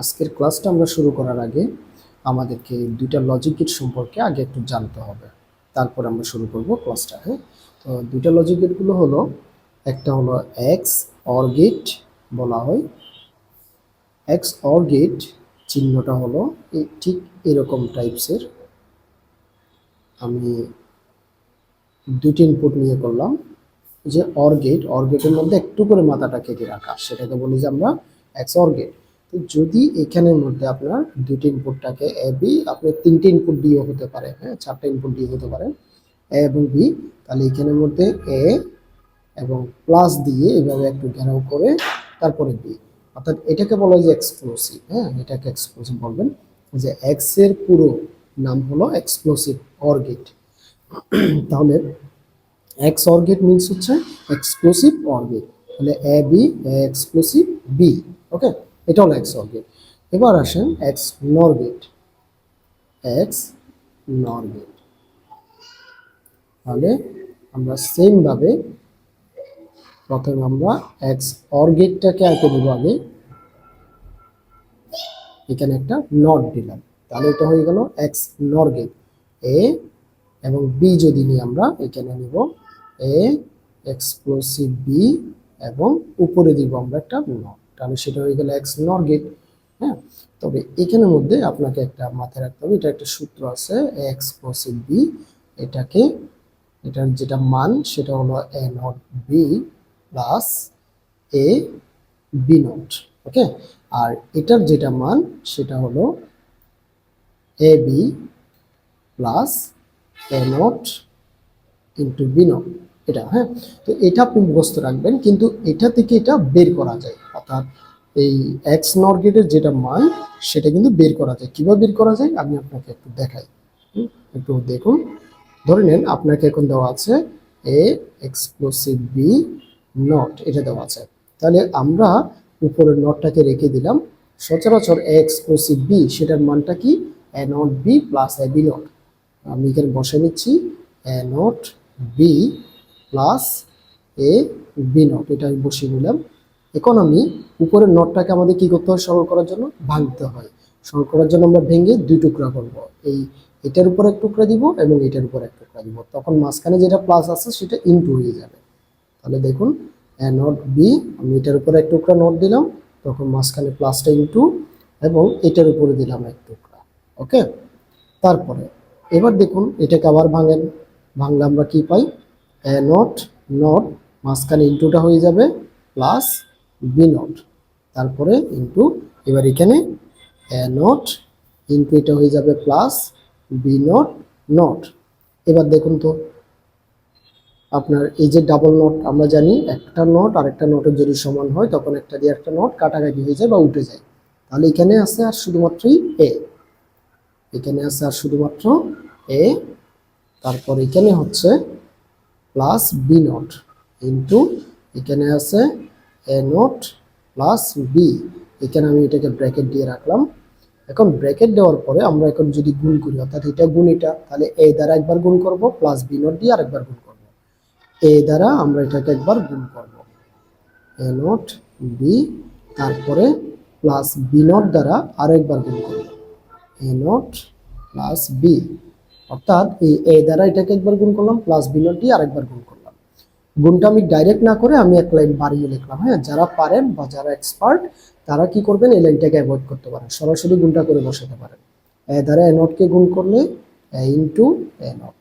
আজকের ক্লাসটা আমরা শুরু করার আগে আমাদেরকে দুইটা লজিক গেট সম্পর্কে আগে একটু জানতে হবে। তারপর আমরা শুরু করব ক্লাসটা হ্যাঁ তো দুইটা লজিক গেটগুলো হলো, একটা হলো এক্স অর গেট বলা হয়। এক্স অর গেট চিহ্নটা হলো ঠিক এরকম টাইপসের আমি দুটি ইনপুট নিয়ে করলাম, যে অর গেট অর গেটের মধ্যে একটু করে মাথাটা কেটে রাখা, সেটাকে বলি যে আমরা এক্স অর গেট যদি এখানের মধ্যে আপনার দুটি ইনপুটটাকে এ বি আপনি তিনটে ইনপুট দিয়েও হতে পারে হ্যাঁ চারটে ইনপুট দিয়ে হতে পারে এ এবং বি তাহলে এখানের মধ্যে এ এবং প্লাস দিয়ে এভাবে একটু ঘেরাও করে তারপরে বি অর্থাৎ এটাকে বলা হয় যে এক্সক্লুসিভ হ্যাঁ এটাকে এক্সক্লুসিভ বলবেন। যে এক্সের পুরো নাম হলো এক্সক্লুসিভ অর গেট তাহলে এক্স অর গেট মিনস হচ্ছে এক্সক্লুসিভ অর গেট তাহলে A B exclusive B okay এটা হলো এক্স অর গেট এবার আসেন এক্স নর গেট এক্স নর গেট তাহলে আমরা সেম ভাবে প্রথমে আমরা এক্স অর গেটটাকে আঁকে দেবো আগে। এখানে একটা নট দিলাম। তাহলে এটা হয়ে গেল এক্স নর গেট এ এবং বি যদি নিই আমরা, এখানে নিব এ এক্সক্লুসিভ বি এবং উপরে দিব আমরা একটা নট তাহলে সেটা হয়ে গেল এক্স নর গেট হ্যাঁ? তবে এখানের মধ্যে আপনাকে একটা মাথায় রাখতে হবে, এটা একটা সূত্র আছে এ এক্সক্লুসিভ বি এটাকে, এটার যেটা মান সেটা হলো A not B plus A B not okay আর এটার যেটা মান সেটা হলো A B plus A not into B not এটা হ্যাঁ? তো এটা আপনি মুখস্থ রাখবেন, কিন্তু এটা থেকে এটা বের করা যায়। অর্থাৎ এই এক্স নর গেটের যেটা মান, সেটা কিন্তু বের করা যায়। কীভাবে বের করা যায়? আমি আপনাকে একটু দেখাই। একটু দেখুন। ধরে নেন, আপনাকে এখন দেওয়া আছে এ এক্সক্লুসিভ বি নট এটা দেওয়া আছে। তাহলে আমরা উপরের নটটাকে রেখে দিলাম। সচরাচর এ এক্সক্লুসিভ বি সেটার মানটা কি? A not B plus A B not আমি এখানে বসে নিচ্ছি। A not B plus A B not এটা আমি বসিয়ে নিলাম। আমি উপরের নটটাকে আমাদের কি করতে হয়? সরল করার জন্য ভাঙতে হয়। সরল করার জন্য আমরা ভেঙে দুই টুকরা করব। এই এটার উপর এক টুকরা দিব এবং এটার উপর এক টুকরা দিব। তখন মাঝখানে যেটা প্লাস আছে সেটা ইনটু হয়ে যাবে। তাহলে দেখুন নট বি আমি এটার উপরে এক টুকরা নোট দিলাম, তখন মাঝখানে প্লাসটা ইনটু এবং এটার উপরে দিলাম এক টুকরা। ওকে তারপরে, এবার দেখুন, এটাকে আবার ভাঙেন। ভাঙলে আমরা কি পাই? এ নট নট মাঝখানে ইনটুটা হয়ে যাবে প্লাস বি নট। তারপরে ইনটু এবার এখানে, এ নট ইনটু এটা হয়ে যাবে প্লাস বি নট নট। এবার দেখুন তো, আপনার এই যে ডাবল নোট আমরা জানি, একটা নোট আর একটা নোটের যদি সমান হয়, তখন একটা দিয়ে একটা নোট কাটাকাটি হয়ে যায় বা উঠে যায়। তাহলে এখানে আছে আর শুধুমাত্রই এ। এখানে আছে আর শুধুমাত্র এ। তারপর এখানে হচ্ছে প্লাস বি নোট ইন্টু এখানে আছে এ নোট প্লাস বি এখানে আমি এটাকে ব্র্যাকেট দিয়ে রাখলাম। এখন ব্র্যাকেট দেওয়ার পরে আমরা এখন যদি গুণ করি, অর্থাৎ এটা গুণ এটা, তাহলে এ দ্বারা একবার গুণ করব প্লাস বি নোট দিয়ে আরেকবার গুণ করব। এ দ্বারা আমরা এটাকে একবার গুণ করব। এ নোট বি তারপরে প্লাস বি নোট দ্বারা আরেকবার গুণ করব। এ নোট প্লাস বি অর্থাৎ এই এ দ্বারা এটাকে একবার গুণ করলাম প্লাস বি নোট দিয়ে আরেকবার গুণ গুণটা আমি ডাইরেক্ট না করে আমি এক লাইন বাড়িয়ে লিখলাম হ্যাঁ? যারা পারেন বা যারা এক্সপার্ট তারা কি করবেন? এই লাইনটাকে অ্যাভয়েড করতে পারেন। সরাসরি গুণটা করে বসাতে পারেন। দ্বারা এ নটকে গুণ করলে এ ইন্টু এ নট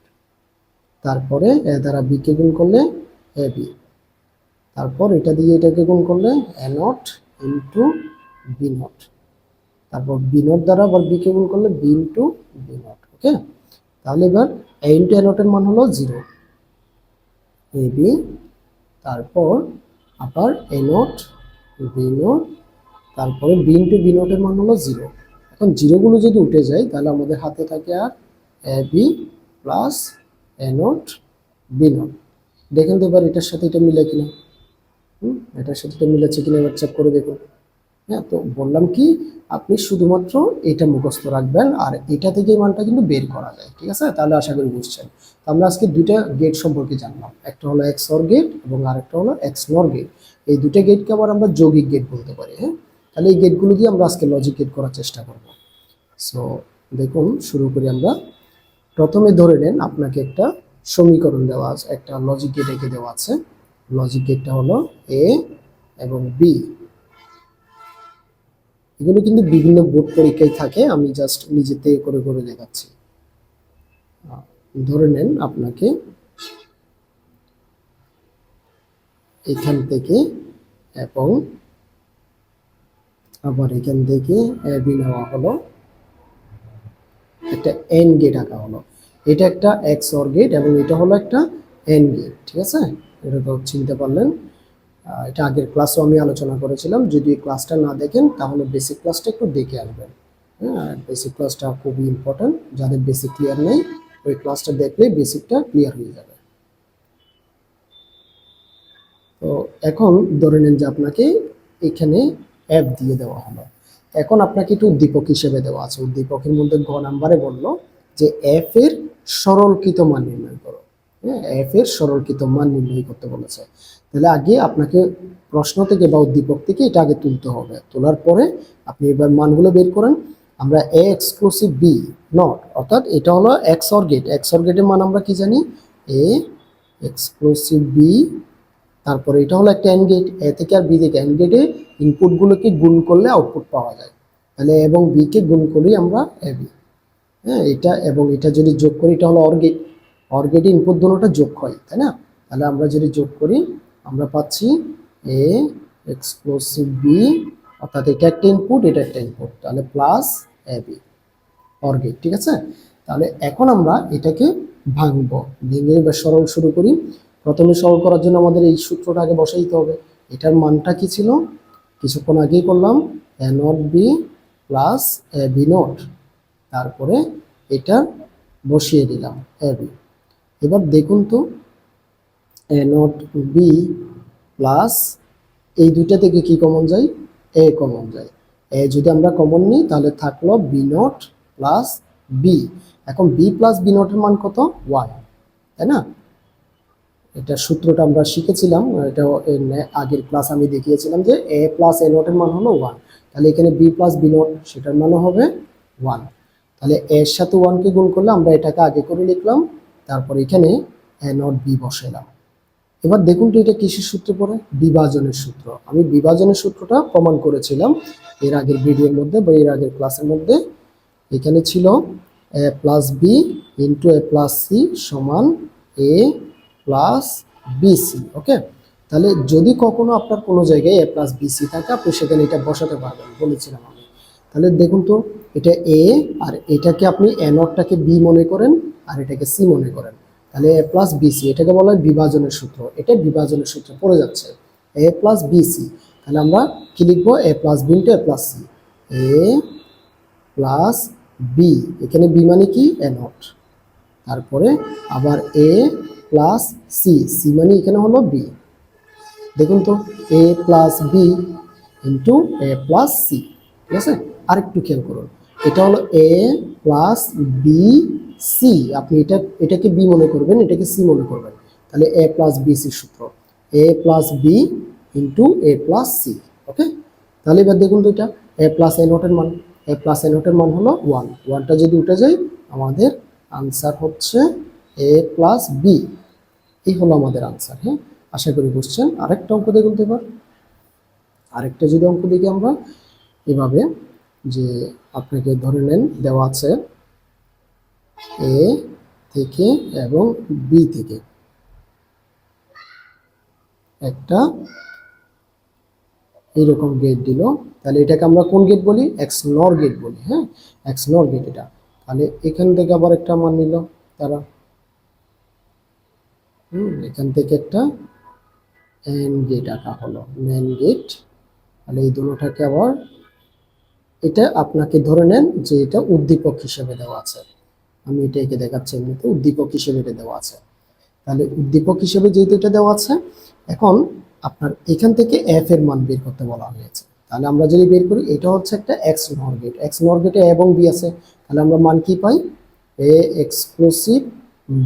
তারপরে এ দ্বারা বি কে গুণ করলে এ বি তারপর এটা দিয়ে এটাকে গুণ করলে A not into B not তারপর বি নট দ্বারা আবার বি কে গুণ করলে B into B not okay তাহলে এবার এ ইন্টু এ নটের মান হলো জিরো এ বি তারপর আবার এ নট বি নট তারপরে বি ইন্টু বি নটের মান হলো জিরো এখন জিরোগুলো যদি উঠে যায়, তাহলে আমাদের হাতে থাকে আর A B plus A not B not দেখেন তো এবার এটার সাথে এটা মিলে কিনা। হুম, এটার সাথে এটা মিলেছে কিনা এবার চেক করে দেখুন। হ্যাঁ তো বললাম কি আপনি শুধুমাত্র এটা মুখস্থ রাখবেন আর এটা থেকে মানটা কিন্তু বের করা যায়, ঠিক আছে? তাহলে আশা করি বুঝছেন। তো আমরা আজকে দুইটা গেট সম্পর্কে জানলাম। একটা হলো এক্স অর গেট এবং আরেকটা হলো এক্স নর গেট এই দুটো গেটকে আবার আমরা যৌগিক গেট বলতে পারি হ্যাঁ? তাহলে এই গেটগুলো দিয়ে আমরা আজকে লজিক গেট করার চেষ্টা করব। সো দেখুন, শুরু করি আমরা। প্রথমে ধরে নেন আপনাকে একটা সমীকরণ দেওয়া আছে, একটা লজিক গেট এঁকে দেওয়া আছে। লজিক গেটটা হলো এ এবং বি এগুলো কিন্তু বিভিন্ন বোর্ড পরীক্ষায় থাকে, আমি জাস্ট নিজেতে করে করে দেখাচ্ছি। ধরে নেন আপনাকে এখান থেকে এবং আবার এখান থেকে বি নেওয়া হলো। একটা এন গেট আঁকা হলো। এটা একটা এক্স অর গেট এবং এটা হলো একটা এন গেট ঠিক আছে? এটা তো চিনতে পারলেন। এটা আগের ক্লাসও আমি আলোচনা করেছিলাম। যদি ক্লাসটা না দেখেন, তাহলে বেসিক ক্লাসটা একটু দেখে আসবেন। হ্যাঁ বেসিক ক্লাসটা খুবই ইম্পর্ট্যান্ট যাদের বেসিক ক্লিয়ার নেই, ওই ক্লাসটা দেখলে বেসিকটা ক্লিয়ার হয়ে যাবে। তো এখন ধরে নেন যে আপনাকে এখানে অ্যাপ দিয়ে দেওয়া হলো। এখন আপনাকে একটু উদ্দীপক হিসেবে দেওয়া আছে। উদ্দীপকের মধ্যে ঘ নাম্বারে বলল যে এফ এর সরলকৃত মান নির্ণয় করো। হ্যাঁ এফ এর সরলকৃত মান নির্ণয় করতে বলেছে। তাহলে আগে আপনাকে প্রশ্ন থেকে বা উদ্দীপক থেকে এটা আগে তুলতে হবে। তোলার পরে আপনি এবার মানগুলো বের করেন। আমরা এ এক্সক্লুসিভ বি নট অর্থাৎ এটা হলো X or gate X or গেটের মান আমরা কি জানি? এ এক্সক্লুসিভ বি তারপরে এটা হলো একটা এন গেট এ থেকে আর বি থেকে এন গেটে ইনপুটগুলোকে গুণ করলে আউটপুট পাওয়া যায়। তাহলে এবং বি কে গুণ করি আমরা এ বি হ্যাঁ এটা এবং এটা যদি যোগ করি, এটা হলো অর গেট অর গেটে ইনপুট দুটোটা যোগ হয়, তাই না? তাহলে আমরা যদি যোগ করি আমরা পাচ্ছি এ এক্সক্লুসিভ বি অর্থাৎ এটা একটা ইনপুট এটা একটা ইনপুট তাহলে plus A B or gate ঠিক আছে? তাহলে এখন আমরা এটাকে ভাঙবো। ভেঙে বা সরল শুরু করি। প্রথমে সরল করার জন্য আমাদের এই সূত্রটা আগে বসাইতে হবে। এটার মানটা কি ছিল? কিছুক্ষণ আগেই করলাম। A not B plus A B not তারপরে এটা বসিয়ে দিলাম এ বি এবার দেখুন তো এ নট বি প্লাস এই দুইটা থেকে কি কমন যায়? এ কমন যায়। এ যদি আমরা কমন নিই, তাহলে থাকল বি নট প্লাস বি এখন বি প্লাস বি নটের মান কত? ওয়ান তাই না? এটা সূত্রটা আমরা শিখেছিলাম, এটা আগের ক্লাস আমি দেখিয়েছিলাম যে এ প্লাস এ নটের মান হলো ওয়ান তাহলে এখানে বি প্লাস বি নট সেটার মানও হবে ওয়ান তাহলে এর সাথে ওয়ানকে গুণ করলে আমরা এটাকে আগে করে লিখলাম, তারপর এখানে এ নট বি বসাইলাম। এবার দেখুন তো এটা কিসের সূত্রে পড়ে? বিভাজনের সূত্র। আমি বিভাজনের সূত্রটা প্রমাণ করেছিলাম এর আগের ভিডিওর মধ্যে বা এর আগের ক্লাসের মধ্যে। এখানে ছিল A plus B into A plus C সমান এ প্লাস বিসি ওকে? তাহলে যদি কখনো আপনার কোনো জায়গায় এ প্লাস বিসি থাকে, আপনি সেখানে এটা বসাতে পারবেন, বলেছিলাম আমি। তাহলে দেখুন তো, এটা এ আর এটাকে আপনি এ বি মনে করেন আর এটাকে সি মনে করেন। তাহলে এ প্লাস বিসি এটাকে বলা হয় বিভাজনের সূত্র। এটা বিভাজনের সূত্র পড়ে যাচ্ছে। এ প্লাস বিসি তাহলে আমরা কি লিখব? A plus B into A plus C A plus B এখানে বি মানে কি? এ নট তারপরে আবার এ প্লাস সি সি মানে এখানে হলো বি দেখুন তো A plus B into A plus C ঠিক আছে? আরেকটু খেয়াল করুন। এটা হলো এ প্লাস বি সি আপনি এটা, এটাকে বি মনে করবেন, এটাকে সি মনে করবেন। তাহলে এ প্লাস বি সি সূত্র। A plus B into A plus C okay তাহলে এবার দেখুন তো এটা এ প্লাস এ নোটের মান। এ প্লাস এ নোটের মান হলো ওয়ান ওয়ানটা যদি উঠে যায়, আমাদের আনসার হচ্ছে এ প্লাস বি এই হলো আমাদের আনসার হ্যাঁ? আশা করি বুঝছেন। আরেকটা অঙ্ক দেখুন তো এবার। আরেকটা যদি অঙ্ক দেখি আমরা, এভাবে যে আপনাকে ধরে নেন, দেওয়া আছে এ থেকে এবং বি থেকে। একটা, এইরকম গেট দিল। তাহলে এটাকে আমরা কোন গেট বলি? এক্স নর গেট বলি হ্যাঁ? এক্স নর গেট এটা। তাহলে এখান থেকে আবার একটা মান নিল, তারা। হুম, এখান থেকে একটা এন গেট আঁকা হলো ম্যান গেট তাহলে এই দুটোটাকে আবার, এটা আপনাকে ধরে নেন যে এটা উদ্দীপক হিসেবে দেওয়া আছে। আমি এটা একে দেখাচ্ছি এমনিতে, উদ্দীপক হিসেবে এটা দেওয়া আছে। তাহলে উদ্দীপক হিসেবে যেহেতু এটা দেওয়া আছে, এখন আপনার এখান থেকে এফ এর মান বের করতে বলা হয়েছে। তাহলে আমরা যদি বের করি, এটা হচ্ছে একটা এক্স নর গেট এক্স নর গেটে এ এবং বি আছে। তাহলে আমরা মান কি পাই? এ এক্সক্লুসিভ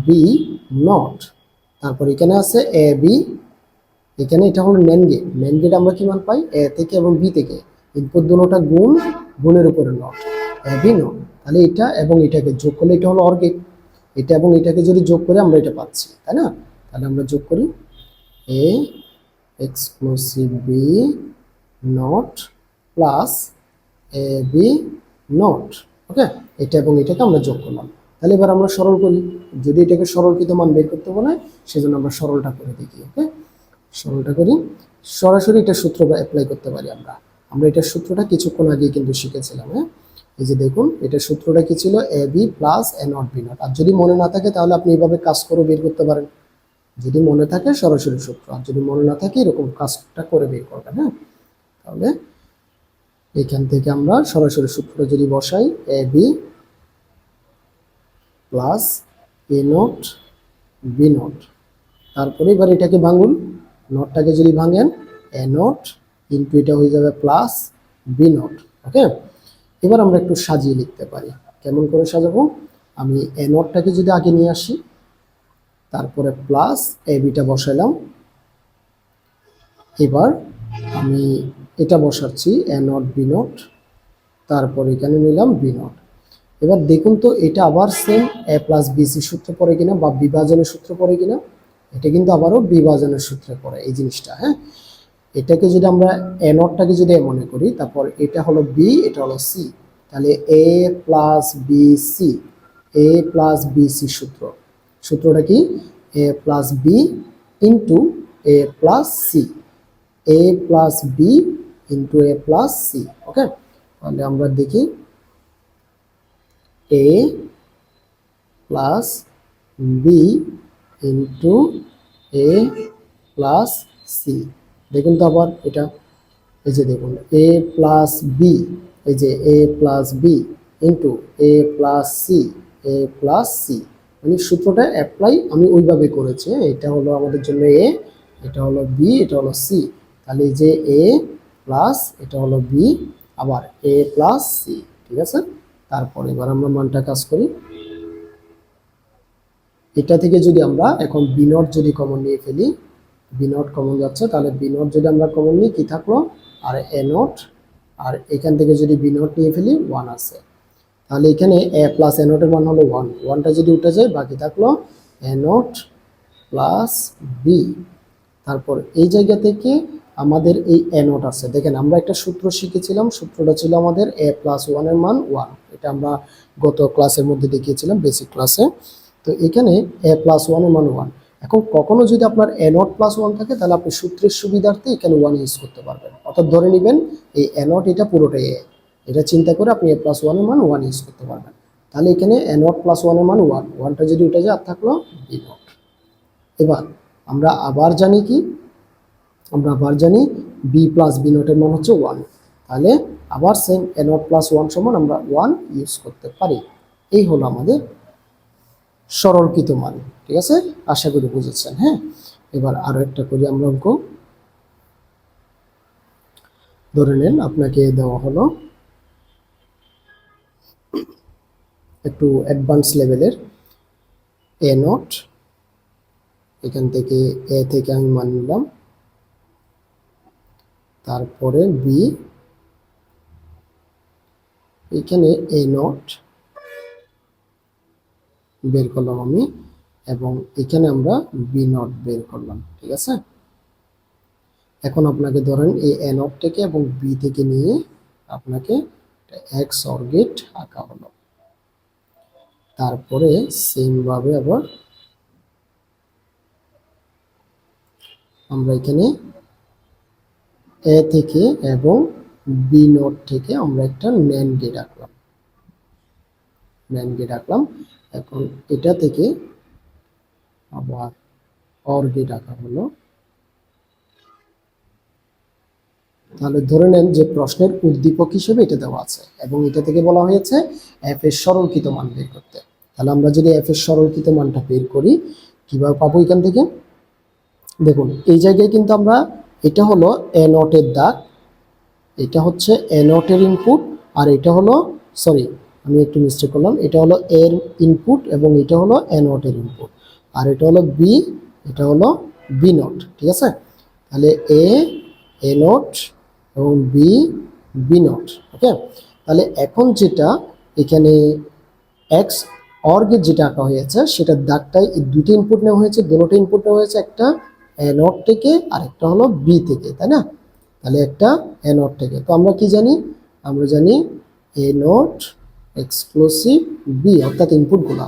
বি নট তারপর এখানে আছে এ বি এখানে এটা হলো মেন গেট মেন গেট আমরা কি মান পাই? এ থেকে এবং বি থেকে। ইনপুট দুটোটা গুণ, গুণের উপরে নট বি তাহলে এটা এবং এটাকে যোগ করলে এটা হলো অর গেট এটা এবং এটাকে যদি যোগ করে আমরা এটা পাচ্ছি, তাই না? তাহলে আমরা যোগ করি A exclusive B not plus A B not okay এটা এবং এটাকে আমরা যোগ করলাম। তাহলে এবার আমরা সরল করি। যদি এটাকে সরলকৃত মান বের করতে বলে, সেজন্য আমরা সরলটা করে দেখি ওকে সরলটা করি। সরাসরি এটা সূত্র অ্যাপ্লাই করতে পারি আমরা। আমরা এটার সূত্রটা কিছুক্ষণ আগে কিন্তু শিখেছিলাম হ্যাঁ? এই যে দেখুন এটার সূত্রটা কি ছিল? A B plus A not B not আর যদি মনে না থাকে, তাহলে আপনি এইভাবে কাজ করে বের করতে পারেন। যদি মনে থাকে, সরাসরি সূত্র। আর যদি মনে না থাকে, এরকম কাজটা করে বের করবেন হ্যাঁ? তাহলে এখান থেকে আমরা সরাসরি সূত্রটা যদি বসাই A B plus A not B not তারপরে এবার এটাকে ভাঙুন। নটটাকে যদি ভাঙেন এ নট ইন্টু এটা হয়ে যাবে প্লাস বি নট ওকে এবার আমরা একটু সাজিয়ে লিখতে পারি। কেমন করে সাজাবো? আমি এ নটটাকে যদি আগে নিয়ে আসি, তারপরে প্লাস এ বিটা বসাইলাম। এবার আমি এটা বসাচ্ছি এ নট বি নট তারপর এখানে নিলাম বি নট এবার দেখুন তো, এটা আবার সেম এ প্লাস বিসি সূত্র পড়ে কিনা বা বিভাজনের সূত্র পড়ে কিনা, এটা কিন্তু আবারও বিভাজনের সূত্রে পড়ে এই জিনিসটা হ্যাঁ? এটাকে যদি আমরা এ নটটাকে যদি এ মনে করি, তারপর এটা হলো বি এটা হলো সি তাহলে A plus B C A plus B C সূত্র। সূত্রটা কি? A plus B into A plus C A plus B into A plus C okay তাহলে আমরা দেখি A plus B into A plus C দেখুন তো আবার এটা, এই যে দেখুন এ প্লাস বি এই যে A plus B into A plus C A plus C মানে সূত্রটা অ্যাপ্লাই আমি ওইভাবে করেছি হ্যাঁ? এটা হলো আমাদের জন্য এ এটা হলো বি এটা হলো সি তাহলে এই যে এ প্লাস এটা হলো বি আবার এ প্লাস সি ঠিক আছে তারপর এবার আমরা মানটা কাজ করি এটা থেকে যদি আমরা এখন বি নট যদি কমন নিয়ে ফেলি বি নট কমন যাচ্ছে, তাহলে বি নট যদি আমরা কমন নিই, কি থাকল? আর এ নট আর এখান থেকে যদি বি নট নিয়ে ফেলি ওয়ান আছে। তাহলে এখানে এ প্লাস এ নটের মান হলো ওয়ান ওয়ানটা যদি উঠে যায়, বাকি থাকল এ নট প্লাস বি তারপর এই জায়গা থেকে আমাদের এই এ নোট আছে। দেখেন, আমরা একটা সূত্র শিখেছিলাম, সূত্রটা ছিল আমাদের এ প্লাস ওয়ানের মান ওয়ান এটা আমরা গত ক্লাসের মধ্যে দেখিয়েছিলাম বেসিক ক্লাসে তো এখানে এ প্লাস ওয়ানের মান ওয়ান এখন কখনো যদি আপনার এ প্লাস ওয়ান থাকে, তাহলে আপনি সূত্রের সুবিধার্থে এখানে ওয়ান ইউজ করতে পারবেন। অর্থাৎ ধরে নেবেন, এই এ এটা পুরোটাই এ এটা চিন্তা করে আপনি এ প্লাস ওয়ানের মান ওয়ান ইউজ করতে পারবেন। তাহলে এখানে এ নট প্লাস ওয়ানের মান ওয়ান ওয়ানটা যদি উঠে যায়, আর থাকল বি নট এবার আমরা আবার জানি কি? আমরা আবার জানি বি প্লাস বি নটের মান হচ্ছে ওয়ান তাহলে আবার same A not plus one সমান আমরা ওয়ান ইউজ করতে পারি। এই হলো আমাদের সরলকৃত মান। ঠিক আছে? আশা করি বুঝেছেন হ্যাঁ? এবার আরও একটা করি আমরা অঙ্ক। ধরে নেন আপনাকে দেওয়া হলো একটু অ্যাডভান্স লেভেলের এ নট এখান থেকে এ থেকে আমি মান নিলাম। তারপরে বি এখানে এ নট বের করলাম আমি। এবং এখানে আমরা বি নট বের করলাম, ঠিক আছে? এখন আপনাকে ধরেন এই এ নট থেকে এবং বি থেকে নিয়ে আপনাকে এক্স অর্গেট আঁকা হলো। তারপরে সেম ভাবে আবার আমরা এখানে এ থেকে এবং বি নোট থেকে আমরা একটা ন্যান গেট আঁকলাম। ন্যান গেট আঁকলাম। এখন এটা থেকে আবার অর গেট আঁকা হলো। তাহলে ধরে নেন যে প্রশ্নের উদ্দীপক হিসেবে এটা দেওয়া আছে এবং এটা থেকে বলা হয়েছে এফ এর সরলকৃত মান বের করতে। তাহলে আমরা যদি এফ এর সরলকৃত মানটা বের করি, কীভাবে পাবো এখান থেকে? দেখুন, এই জায়গায় কিন্তু আমরা এটা হলো এ নটের দাগ, এটা হচ্ছে এ নটের ইনপুট আর এটা হলো সরি আমি একটু মিস্টেক করলাম, এটা হলো এর ইনপুট এবং এটা হলো এ নটের ইনপুট আর এটা হলো বি এটা হলো বি নট ঠিক আছে? তাহলে এ এ নট এবং বি বি নট ওকে তাহলে এখন যেটা এখানে এক্স অর গেট যেটা আঁকা হয়েছে, সেটার দাগটাই এই দুটো ইনপুট নেওয়া হয়েছে দুটো ইনপুট নেওয়া হয়েছে, একটা এ নট থেকে আর একটা হলো বি থেকে, তাই না? তাহলে একটা এ নট থেকে। তো আমরা কি জানি? আমরা জানি এ নট এক্সক্লুসিভ বি অর্থাৎ ইনপুটগুলো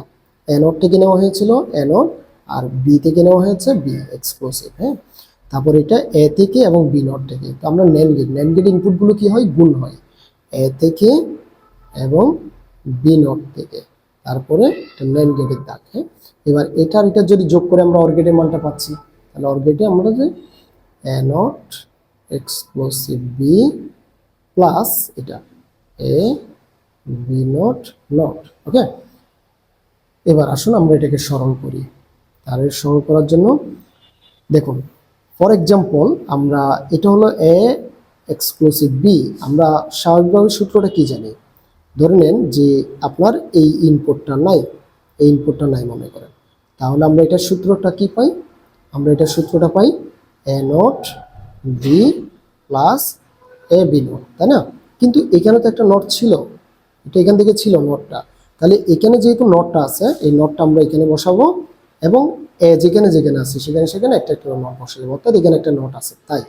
নট থেকে নেওয়া হয়েছিল নট আর বি থেকে নেওয়া হয়েছে? বি এক্সক্লুসিভ হ্যাঁ? তারপর এটা এ থেকে এবং বি নট থেকে। তো আমরা ন্যান গেট ইনপুটগুলো কি হয়? গুণ হয়। এ থেকে এবং বি নট থেকে। তারপরে ন্যান গেটের দাগ হ্যাঁ? এবার এটার এটা যদি যোগ করে আমরা অর্গেটের মানটা পাচ্ছি, তাহলে অর্গেটে আমরা যে এ নট বি প্লাস এটা A B not not okay এবার আসুন আমরা এটাকে স্মরণ করি। তাহলে স্মরণ করার জন্য দেখুন ফর এক্সাম্পল আমরা এটা হলো এ এক্সক্লুসিভ বি আমরা স্বাভাবিকভাবে সূত্রটা কি জানি? ধরে নেন যে আপনার এই ইনপুটটা নাই, এই ইনপুটটা নাই মনে করেন। তাহলে আমরা এটার সূত্রটা কি পাই? আমরা এটার সূত্রটা পাই A not B plus A B not তাই না? কিন্তু এখানে তো একটা নট ছিল। এটা এখান থেকে ছিল নটটা তাহলে এখানে যেহেতু নটটা আছে, এই নটটা আমরা এখানে বসাবো এবং এ যেখানে যেখানে আছে, সেখানে সেখানে একটা একটা নট বসে যাব অর্থাৎ এখানে একটা নট আছে, তাই?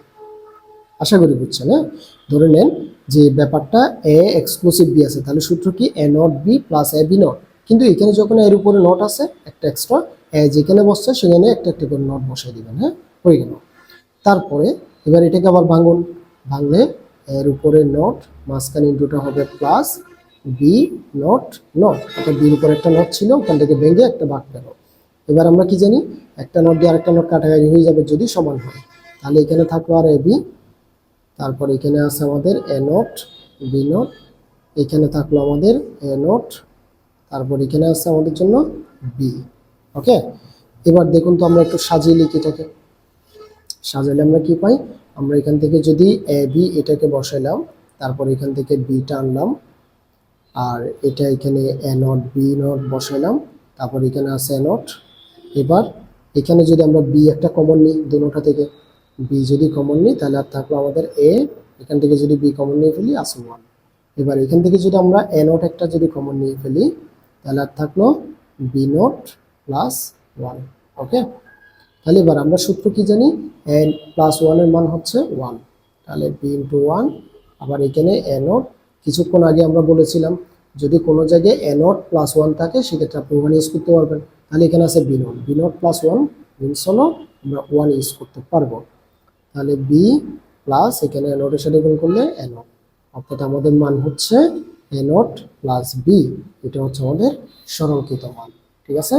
আশা করি বুঝছেন হ্যাঁ? ধরে নেন যে ব্যাপারটা এ এক্সক্লুসিভ বি আছে, তাহলে সূত্র কি? A not B plus A B not. কিন্তু এখানে যখন এর উপরে নট আছে, একটা এক্সট্রা এ যেখানে বসছে, সেখানে একটা একটা করে নট বসাই দিবেন হ্যাঁ? হয়ে গেল। তারপরে এবার এটাকে আবার ভাঙুন। ভাঙলে এর উপরে নট, মাঝখানে ইন্টুটা হবে প্লাস বি নট নট অর্থাৎ বির উপরে একটা নট ছিল, ওখান থেকে ভেঙে একটা বাঘ পেল এবার আমরা কি জানি? একটা নট দিয়ে আরেকটা নট কাটাকাটি হয়ে যাবে যদি সমান হয়। তাহলে এখানে থাকল আর এ বি তারপর এখানে আছে আমাদের এ নট বি নট এখানে থাকল আমাদের এ নট তারপর এখানে আছে আমাদের জন্য বি ওকে এবার দেখুন তো আমরা একটু সাজিয়ে লিখি এটাকে। সাজালে আমরা কি পাই? আমরা এখান থেকে যদি এ বি এটাকে বসাইলাম, তারপর এখান থেকে বিটা আনলাম আর এটা এখানে এ নট, বি নট বসাইলাম। তারপর এখানে আছে এ নট। এবার এখানে যদি আমরা বি একটা কমন নিই দুটোটা থেকে বি যদি কমন নিই, তাহলে আর থাকল আমাদের এ। এখান থেকে যদি বি কমন নিয়ে ফেলি আসে ওয়ান এবার এখান থেকে যদি আমরা এ নট একটা যদি কমন নিয়ে ফেলি, তাহলে আর থাকল B not plus one okay? তাহলে এবার আমরা সূত্র কি জানি? এন প্লাস ওয়ানের মান হচ্ছে ওয়ান তাহলে বি ইন্টু ওয়ান আবার এখানে এ নট কিছুক্ষণ আগে আমরা বলেছিলাম, যদি কোনো জায়গায় এ নট প্লাস ওয়ান থাকে, সেক্ষেত্রে আপনি ওয়ান ইউজ করতে পারবেন। তাহলে এখানে আছে B not B not plus one means হলো আমরা ওয়ান ইউজ করতে পারব। তাহলে বি প্লাস এখানে এ নটের সাথে গুণ করলে এ নট অর্থাৎ আমাদের মান হচ্ছে এ নট প্লাস বি এটা হচ্ছে আমাদের সরলকৃত মান। ঠিক আছে?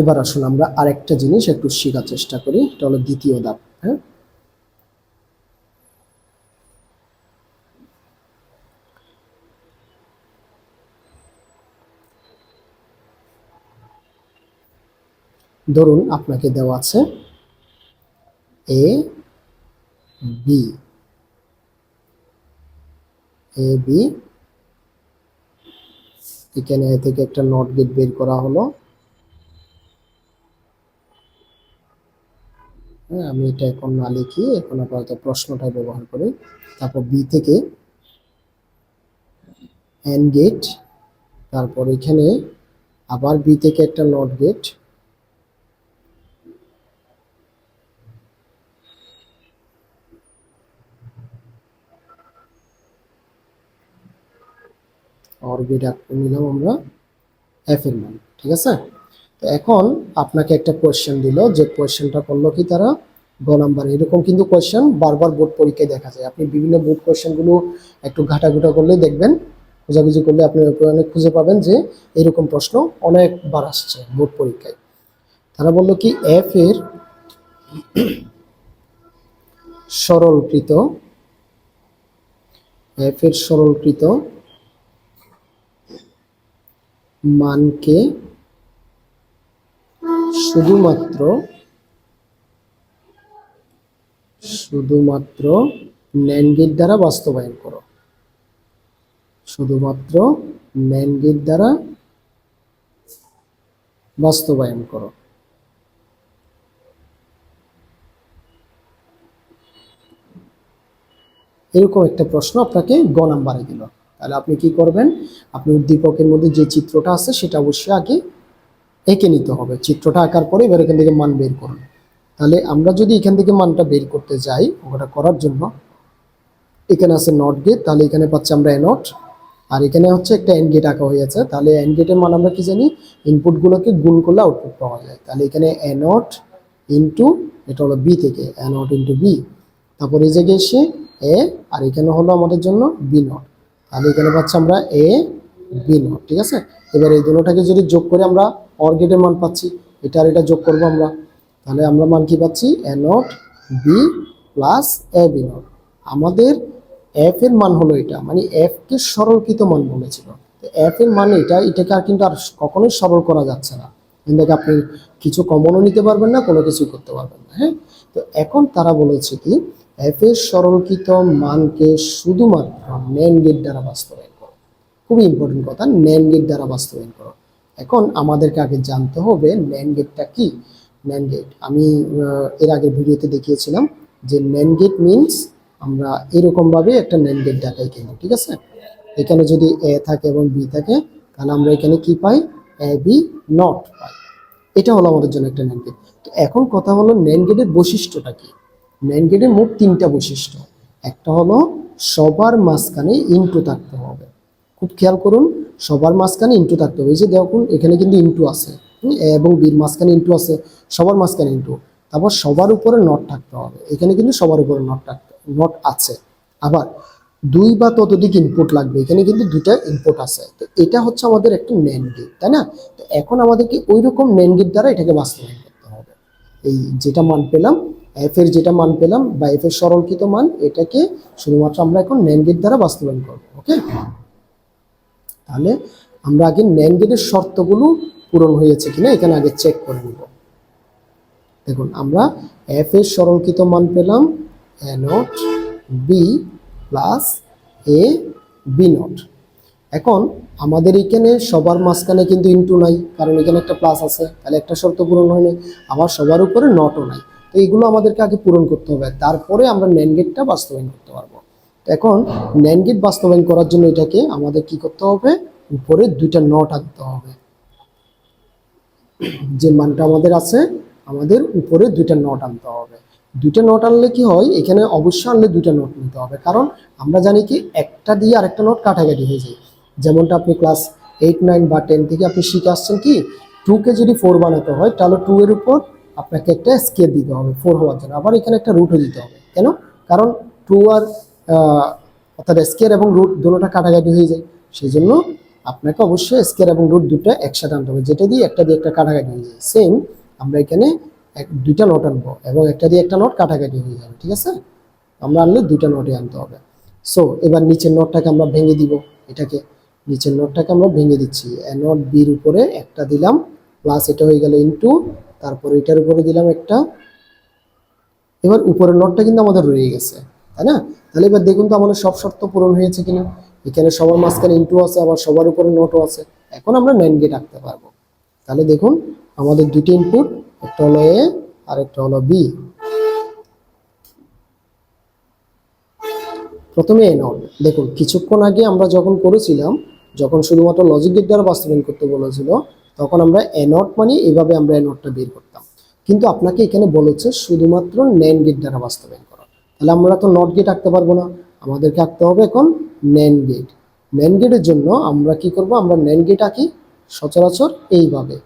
এবার আসুন আমরা আরেকটা জিনিস একটু শেখার চেষ্টা করি। এটা হলো দ্বিতীয় ধাপ হ্যাঁ? ধরুন আপনাকে দেওয়া আছে এ বি এ বি এখানে এ থেকে একটা নট গেট বের করা হলো। হ্যাঁ আমি এটা এখন না লিখি, এখন আপাতত প্রশ্নটা ব্যবহার করি। তারপর বি থেকে এন গেট তারপর এখানে আবার বি থেকে একটা নট গেট অর গেট নিলাম আমরা এফ এর মান, ঠিক আছে? তো এখন আপনাকে একটা কোয়েশ্চেন দিল, যে কোয়েশ্চেনটা করল কি তারা? গ নাম্বার, এরকম কিন্তু কোয়েশ্চেন বারবার বোর্ড পরীক্ষায় দেখা যায়। আপনি বিভিন্ন বোর্ড কোয়েশ্চেনগুলো একটু ঘাটাঘুটা করলে দেখবেন, খোঁজাখুঁজি করলে আপনি অনেক খুঁজে পাবেন যে এরকম প্রশ্ন অনেকবার আসছে বোর্ড পরীক্ষায়। তারা বলল কি এফ এর সরলকৃত এফ এর সরলকৃত মানকে শুধুমাত্র শুধুমাত্র ন্যানগেট দ্বারা বাস্তবায়ন করো। শুধুমাত্র ন্যানগেট দ্বারা বাস্তবায়ন করো। এরকম একটা প্রশ্ন আপনাকে গ নাম্বারে দিল। তাহলে আপনি কি করবেন? আপনি উদ্দীপকের মধ্যে যে চিত্রটা আছে সেটা অবশ্যই আগে এঁকে নিতে হবে। চিত্রটা আঁকার পরে এবার এখান থেকে মান বের করুন। তাহলে আমরা যদি এখান থেকে মানটা বের করতে যাই, ওটা করার জন্য, এখানে আছে নট গেট তাহলে এখানে পাচ্ছি আমরা এ নট আর এখানে হচ্ছে একটা এন গেট আঁকা হয়েছে তাহলে এন গেটের মান আমরা কি জানি? ইনপুটগুলোকে গুণ করলে আউটপুট পাওয়া যায়। তাহলে এখানে এ নট ইন্টু এটা হলো বি থেকে এ নট ইন্টু বি তারপর এই জায়গায় এসে এ আর এখানে হলো আমাদের জন্য বি নট তাহলে এখানে পাচ্ছি আমরা এ বি নট, ঠিক আছে? এবার এই দুটোটাকে যদি যোগ করে আমরা অর গেটের মান পাচ্ছি, এটা আর এটা যোগ করব আমরা। তাহলে আমরা মান কি পাচ্ছি? A not B plus A B not. আমাদের এফ এর মান হলো এটা মানে এফ কে সরলকৃত মান বলেছিল। তো এফ এর মান এটা, এটাকে আর কিন্তু আর কখনোই সরল করা যাচ্ছে না। এখান থেকে আপনি কিছু কমনও নিতে পারবেন না, কোনো কিছুই করতে পারবেন না হ্যাঁ? তো এখন তারা বলেছে কি এফ এর সরলকৃত মানকে শুধুমাত্র ন্যান গেট দ্বারা বাস্তবায়ন করো। খুবই ইম্পর্টেন্ট কথা ন্যান গেট দ্বারা বাস্তবায়ন করো। এখন আমাদেরকে আগে জানতে হবে ন্যান গেটটা কি? ন্যান গেট আমি এর আগে ভিডিওতে দেখিয়েছিলাম যে ন্যান গেট মিনস আমরা এরকমভাবে একটা ন্যান গেট দেখাই কিনা, ঠিক আছে? এখানে যদি এ থাকে এবং বি থাকে, তাহলে আমরা এখানে কি পাই? এ বি নট পাই। এটা হলো আমাদের জন্য একটা ন্যান গেট তো এখন কথা হলো ন্যান গেটের বৈশিষ্ট্যটা কি? ন্যান গেটের মোট তিনটা বৈশিষ্ট্য। একটা হলো সবার মাঝখানে ইনটু থাকতে হবে। খুব খেয়াল করুন, সবার মাঝখানে ইনটু থাকতে হবে। এই যে দেখুন, এখানে কিন্তু ইনটু আছে। এবং বির মাঝখানে ইন্টু আছে, সবার মাঝখানে ইন্টু তারপর সবার উপরে নট থাকতে হবে। এখানে কিন্তু সবার উপরে নট থাকতে নট আছে। আবার দুই বা ততোধিক ইনপুট লাগবে। এখানে কিন্তু দুটা ইনপুট আছে। তো এটা হচ্ছে আমাদের একটা ন্যান গেট তাই না? তো এখন আমাদেরকে ওই রকম ন্যান গেট দ্বারা এটাকে বাস্তবায়ন করতে হবে। এই যেটা মান পেলাম এফ এর যেটা মান পেলাম বা এফ এর সরলকৃত মান, এটাকে শুধুমাত্র আমরা এখন ন্যান গেট দ্বারা বাস্তবায়ন করব ওকে তাহলে আমরা আগে ন্যান গেটের শর্তগুলো পূরণ হয়েছে কিনা এখানে আগে চেক করে নিব। দেখুন, আমরা এফ এর সরলকৃত মান পেলাম A B plus A B not এখন আমাদের এখানে সবার মাঝখানে কিন্তু ইনটু নাই, কারণ এখানে একটা প্লাস আছে, তাহলে একটা শর্ত পূরণ হয়নি আবার সবার উপরে নটও নাই। তো এইগুলো আমাদেরকে আগে পূরণ করতে হবে। তারপরে আমরা ন্যান গেটটা বাস্তবায়ন করতে পারব। এখন ন্যান গেট বাস্তবায়ন করার জন্য এটাকে আমাদের কি করতে হবে? উপরে দুইটা নট আনতে হবে। যে মানটা আমাদের আছে, আমাদের উপরে দুইটা নট আনতে হবে। দুইটা নট আনলে কি হয়? এখানে অবশ্যই আনলে দুইটা নট নিতে হবে। কারণ আমরা জানি কি, একটা দিয়ে আরেকটা নট কাটাকাটি হয়ে যায়। যেমনটা আপনি ক্লাস এইট নাইন বা টেন থেকে আপনি শিখে আসছেন কি টুকে যদি ফোর বানাতে হয়, তাহলে টু এর উপর আপনাকে একটা স্কেল দিতে হবে ফোর হওয়ার জন্য। আবার এখানে একটা রুটও দিতে হবে। কেন? কারণ টু আর অর্থাৎ স্কেয়ার এবং রুট দুটোটা কাটাকাটি হয়ে যায়। সেই জন্য আপনাকে অবশ্যই স্কেয়ার এবং রুট দুটো একসাথে আনতে হবে। যেটা দিয়ে একটা দিয়ে একটা কাটাকাটি হয়ে যায়। সেম আমরা এখানে এক, দুইটা নোট আনব এবং একটা দিয়ে একটা নোট কাটাকাটি হয়ে যাবে। ঠিক আছে? আমরা আনলে দুইটা নোটই আনতে হবে। সো এবার নিচের নোটটাকে আমরা ভেঙে দিব এটাকে। নিচের নোটটাকে আমরা ভেঙে দিচ্ছি। এ নোট বির উপরে একটা দিলাম। প্লাস এটা হয়ে গেল ইনটু তারপর এটার উপরে দিলাম একটা, এবার উপরের নোটটা কিন্তু আমাদের রয়ে গেছে, তাই না? তাহলে এবার দেখুন তো আমাদের সব শর্ত পূরণ হয়েছে কিনা। এখানে সবার মাঝখানে ইনটু আছে, আবার সবার উপরে নোটও আছে। এখন আমরা নাইন গেট আঁকতে পারব। তাহলে দেখুন, আমাদের দুটি ইনপুট একটা হলো এ আর একটা হলো বি প্রথমে এ নট দেখুন, কিছুক্ষণ আগে আমরা যখন করেছিলাম, যখন শুধুমাত্র লজিক গেট দ্বারা বাস্তবায়ন করতে বলেছিল তখন আমরা এ নট মানে এইভাবে আমরা এ নটটা বের করতাম। কিন্তু আপনাকে এখানে বলেছে শুধুমাত্র ন্যান গেট দ্বারা বাস্তবায়ন করা। তাহলে আমরা তো নট গেট আঁকতে পারব না। আমাদেরকে আঁকতে হবে এখন ন্যান গেট ন্যান গেটের জন্য আমরা কি করব? আমরা ন্যান গেট আঁকি সচরাচর এইভাবে।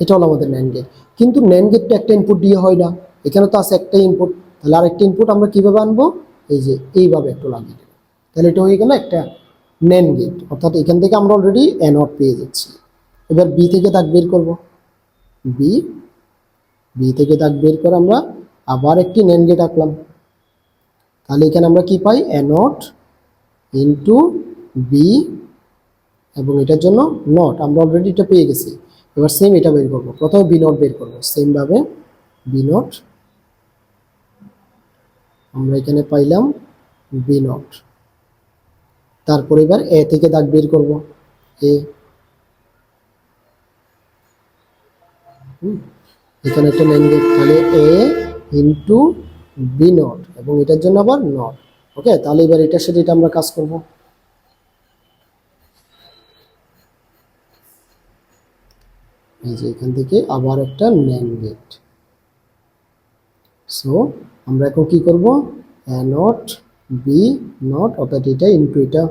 এটা হলো আমাদের ন্যান গেট কিন্তু ন্যান গেটটা একটা ইনপুট দিয়ে হয় না। এখানে তো আছে একটা ইনপুট তাহলে আরেকটা ইনপুট আমরা কীভাবে আনব? এই যে এইভাবে একটু লাগিয়ে দেবো। তাহলে এটা হয়ে গেল একটা ন্যান গেট অর্থাৎ এখান থেকে আমরা অলরেডি এ নট পেয়ে যাচ্ছি। এবার বি থেকে দাগ বের করব। বি বি থেকে দাগ বের করে আমরা আবার একটি নেন গেট আঁকলাম। তাহলে এখানে আমরা কি পাই? এ নট ইন্টু বি এবং এটার জন্য নট আমরা অলরেডি এটা পেয়ে গেছি। এবার সেম এটা বের করব। প্রথমে বি নট বের করব। সেম ভাবে বি নট আমরা এখানে পাইলাম বি নট তারপর এবার এ থেকে দাগ বের করব। এ। এখানে একটা লাইন তাহলে এ ইন্টু বি নট এবং এটার জন্য আবার নট ওকে? তাহলে এবার এটার সাথে এটা আমরা কাজ করব। এই যে এখান থেকে আবার একটা ন্যান্ড গেট সো আমরা এখন কি করব? এ নট বি নট অর্থাৎ এটা ইনটু এটা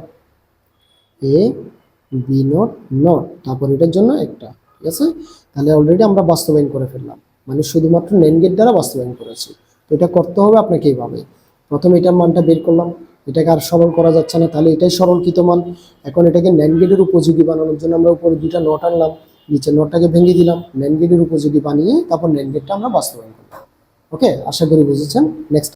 এ বি নট নট তারপর এটার জন্য একটা, ঠিক আছে? তাহলে অলরেডি আমরা বাস্তবায়ন করে ফেললাম মানে শুধুমাত্র ন্যান্ড গেট দ্বারা বাস্তবায়ন করেছি। তো এটা করতে হবে আপনাকে এইভাবে। প্রথমে এটার মানটা বের করলাম, এটাকে আর সরল করা যাচ্ছে না, তাহলে এটাই সরলকৃত মান। এখন এটাকে ন্যান্ড গেটের উপযোগী বানানোর জন্য আমরা উপরে দুইটা নট আনলাম, নিচে নটটাকে ভেঙে দিলাম ন্যান্ড গেটের উপযোগী বানিয়ে তারপর ন্যান্ড গেটটা আমরা বাস্তবায়ন করলাম। ওকে আশা করি বুঝেছেন? নেক্সট